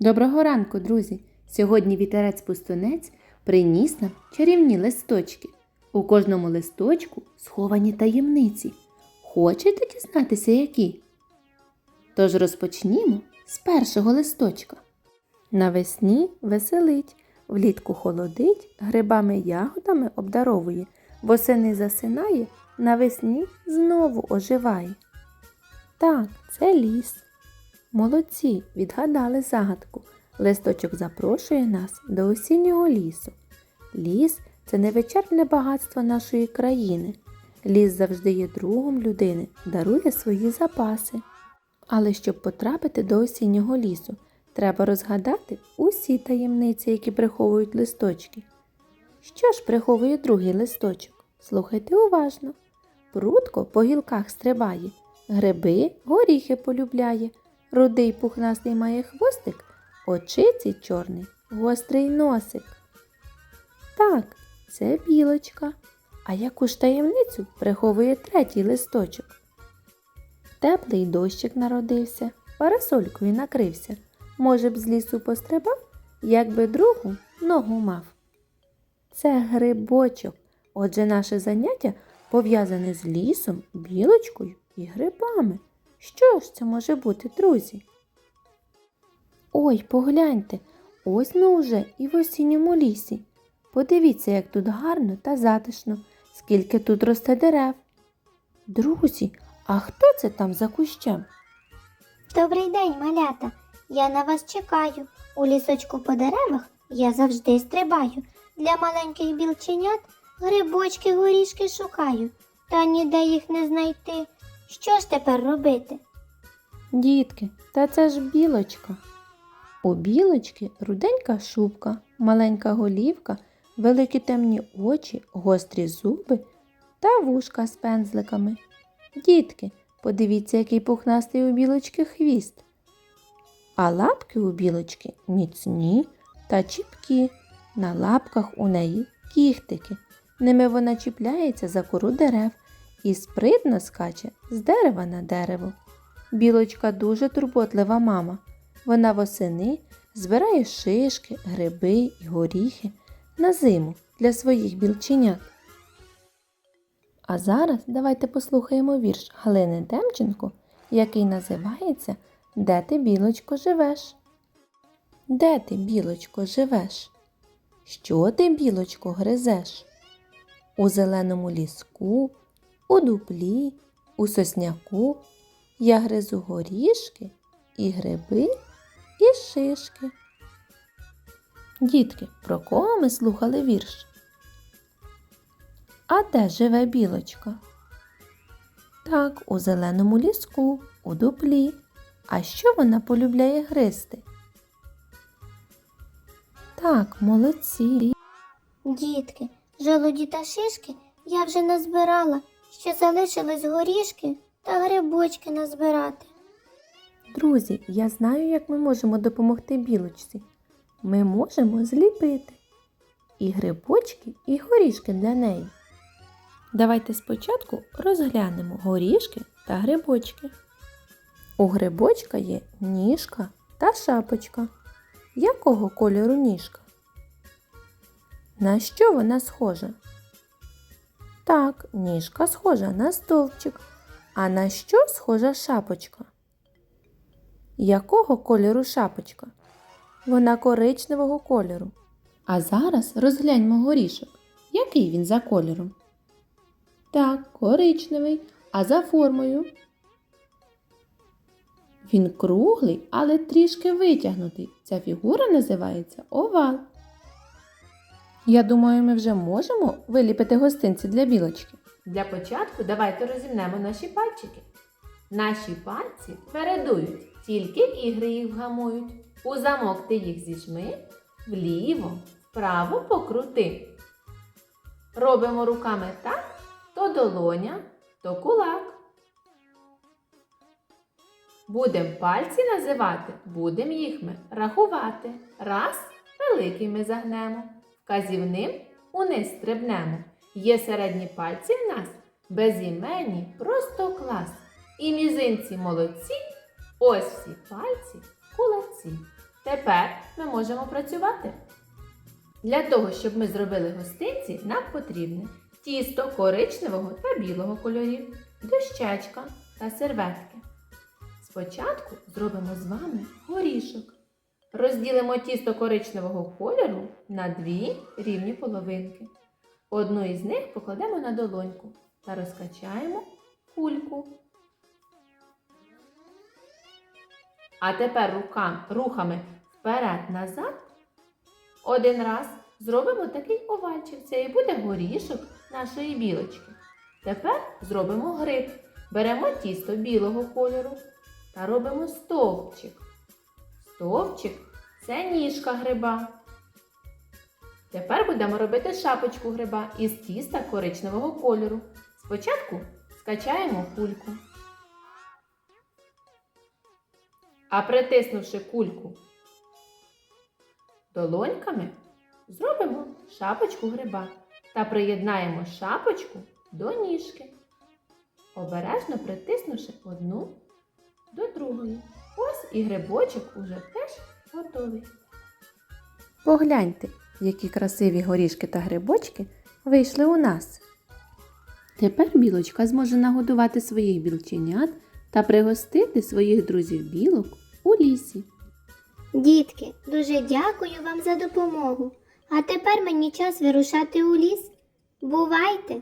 Доброго ранку, друзі! Сьогодні вітерець-пустунець приніс нам чарівні листочки. У кожному листочку сховані таємниці. Хочете дізнатися, які? Тож розпочнімо з першого листочка. Навесні веселить, влітку холодить, грибами ягодами обдаровує, восени засинає, навесні знову оживає. Так, це ліс. Молодці, відгадали загадку. Листочок запрошує нас до осіннього лісу. Ліс це невичерпне багатство нашої країни. Ліс завжди є другом людини, дарує свої запаси. Але щоб потрапити до осіннього лісу, треба розгадати усі таємниці, які приховують листочки. Що ж приховує другий листочок? Слухайте уважно. Прудко по гілках стрибає, гриби горіхи полюбляє, рудий пухнастий має хвостик, очиці чорний, гострий носик. Так, це білочка. А яку ж таємницю приховує третій листочок? Теплий дощик народився, парасолькою накрився. Може б з лісу пострибав, якби другу ногу мав. Це грибочок. Отже, наше заняття пов'язане з лісом, білочкою і грибами. Що ж це може бути, друзі? Ой, погляньте, ось ми уже і в осінньому лісі. Подивіться, як тут гарно та затишно, скільки тут росте дерев. Друзі, а хто це там за кущем? Добрий день, малята. Я на вас чекаю. У лісочку по деревах я завжди стрибаю. Для маленьких білченят грибочки горішки шукаю, та ніде їх не знайти. Що ж тепер робити? Дітки, та це ж білочка. У білочки руденька шубка, маленька голівка, великі темні очі, гострі зуби та вушка з пензликами. Дітки, подивіться, який пухнастий у білочки хвіст. А лапки у білочки міцні та чіпкі. На лапках у неї кіхтики. Ними вона чіпляється за кору дерев і спритно скаче з дерева на дерево. Білочка дуже турботлива мама. Вона восени збирає шишки, гриби і горіхи на зиму для своїх білченят. А зараз давайте послухаємо вірш Галини Демченко, який називається Де ти, білочко, живеш? Де ти, білочко, живеш? Що ти, білочко, гризеш? У зеленому ліску, у дуплі, у сосняку я гризу горішки і гриби, і шишки. Дітки, про кого ми слухали вірш? А де живе білочка? Так, у зеленому ліску, у дуплі. А що вона полюбляє гризти? Так, молодці. Дітки, желуді та шишки я вже назбирала, ще залишились горішки та грибочки назбирати. Друзі, я знаю, як ми можемо допомогти білочці. Ми можемо зліпити і грибочки, і горішки для неї. Давайте спочатку розглянемо горішки та грибочки. У грибочка є ніжка та шапочка. Якого кольору ніжка? На що вона схожа? Так, ніжка схожа на стовпчик. А на що схожа шапочка? Якого кольору шапочка? Вона коричневого кольору. А зараз розгляньмо горішок. Який він за кольором? Так, коричневий, а за формою. Він круглий, але трішки витягнутий. Ця фігура називається овал. Я думаю, ми вже можемо виліпити гостинці для білочки. Для початку давайте розімнемо наші пальчики. Наші пальці передують, тільки ігри їх вгамують. У замок ти їх зіжми, вліво, вправо покрути. Робимо руками так, то долоня, то кулак. Будем пальці називати, будем їх ми рахувати. Раз великий ми загнемо, вказівним униз стрибнемо. Є середні пальці в нас, безіменні, просто клас. І мізинці молодці, ось всі пальці кулаці. Тепер ми можемо працювати. Для того, щоб ми зробили гостинці, нам потрібне тісто коричневого та білого кольорів, дощечка та серветки. Спочатку зробимо з вами горішок. Розділимо тісто коричневого кольору на дві рівні половинки. Одну із них покладемо на долоньку та розкачаємо кульку. А тепер рукам, рухами вперед-назад один раз зробимо такий овальчик. Це і буде горішок нашої білочки. Тепер зробимо гриб. Беремо тісто білого кольору та робимо стовпчик. Стовпчик це ніжка гриба. Тепер будемо робити шапочку гриба із тіста коричневого кольору. Спочатку скачаємо кульку. А притиснувши кульку долоньками, зробимо шапочку гриба та приєднаємо шапочку до ніжки, обережно притиснувши одну до другої. Ось і грибочок уже теж готовий. Погляньте, які красиві горішки та грибочки вийшли у нас. Тепер білочка зможе нагодувати своїх білченят та пригостити своїх друзів білок у лісі. Дітки, дуже дякую вам за допомогу. А тепер мені час вирушати у ліс. Бувайте!